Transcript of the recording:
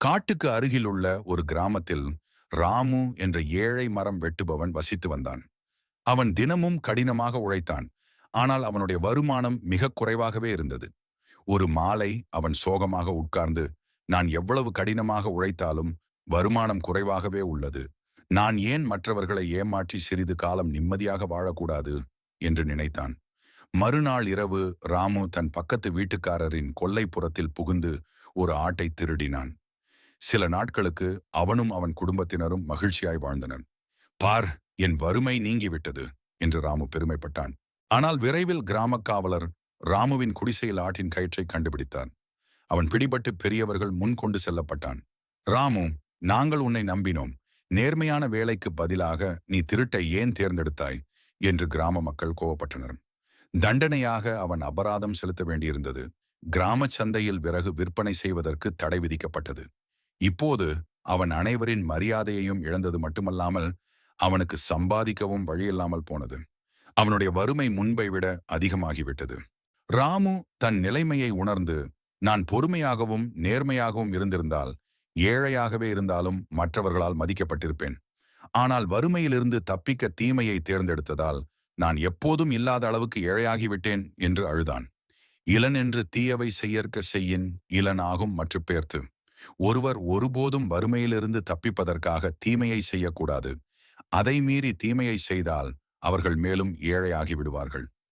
காட்டுக்கு அருகிலுள்ள ஒரு கிராமத்தில் ராமு என்ற ஏழை மரம் வெட்டுபவன் வசித்து வந்தான். அவன் தினமும் கடினமாக உழைத்தான். ஆனால் அவனுடைய வருமானம் மிக குறைவாகவே இருந்தது. ஒரு மாலை அவன் சோகமாக உட்கார்ந்து நான் எவ்வளவு கடினமாக உழைத்தாலும் வருமானம் குறைவாகவே உள்ளது. நான் ஏன் மற்றவர்களை ஏமாற்றி சிறிது காலம் நிம்மதியாக வாழக்கூடாது? என்று நினைத்தான். மறுநாள் இரவு ராமு தன் பக்கத்து வீட்டுக்காரரின் கொல்லைப்புறத்தில் புகுந்து ஒரு ஆட்டை திருடினான். சில நாட்களுக்கு அவனும் அவன் குடும்பத்தினரும் மகிழ்ச்சியாய் வாழ்ந்தனர். பார் என் வறுமை நீங்கிவிட்டது என்று ராமு பெருமைப்பட்டான். ஆனால் விரைவில் கிராமக் காவலர் ராமுவின் குடிசையில் ஆட்டின் கயிற்றை கண்டுபிடித்தார். அவன் பிடிபட்டு பெரியவர்கள் முன் கொண்டு செல்லப்பட்டான். ராமு நாங்கள் உன்னை நம்பினோம். நேர்மையான வேலைக்கு பதிலாக நீ திருட்டை ஏன் தேர்ந்தெடுத்தாய்? என்று கிராம மக்கள் கோவப்பட்டனர். தண்டனையாக அவன் அபராதம் செலுத்த வேண்டியிருந்தது. கிராம சந்தையில் விறகு விற்பனை செய்வதற்கு தடை விதிக்கப்பட்டது. இப்போது அவன் அனைவரின் மரியாதையையும் இழந்தது மட்டுமல்லாமல் அவனுக்கு சம்பாதிக்கவும் வழியில்லாமல் போனது. அவனுடைய வறுமை முன்பை விட அதிகமாகிவிட்டது. ராமு தன் நிலைமையை உணர்ந்து நான் பொறுமையாகவும் நேர்மையாகவும் இருந்திருந்தால் ஏழையாகவே இருந்தாலும் மற்றவர்களால் மதிக்கப்பட்டிருப்பேன். ஆனால் வறுமையிலிருந்து தப்பிக்க தீமையை தேர்ந்தெடுத்ததால் நான் எப்போதும் இல்லாத அளவுக்கு ஏழையாகிவிட்டேன் என்று அழுதான். இளன் என்று தீயவை செய்யற்க செய்யின் இளனாகும் ஆகும் மற்ற பேர்த்து ஒருவர் ஒருபோதும் வறுமையிலிருந்து தப்பிப்பதற்காக தீமையை செய்யக்கூடாது. அதை மீறி தீமையை செய்தால் அவர்கள் மேலும் ஏழையாகி விடுவார்கள்.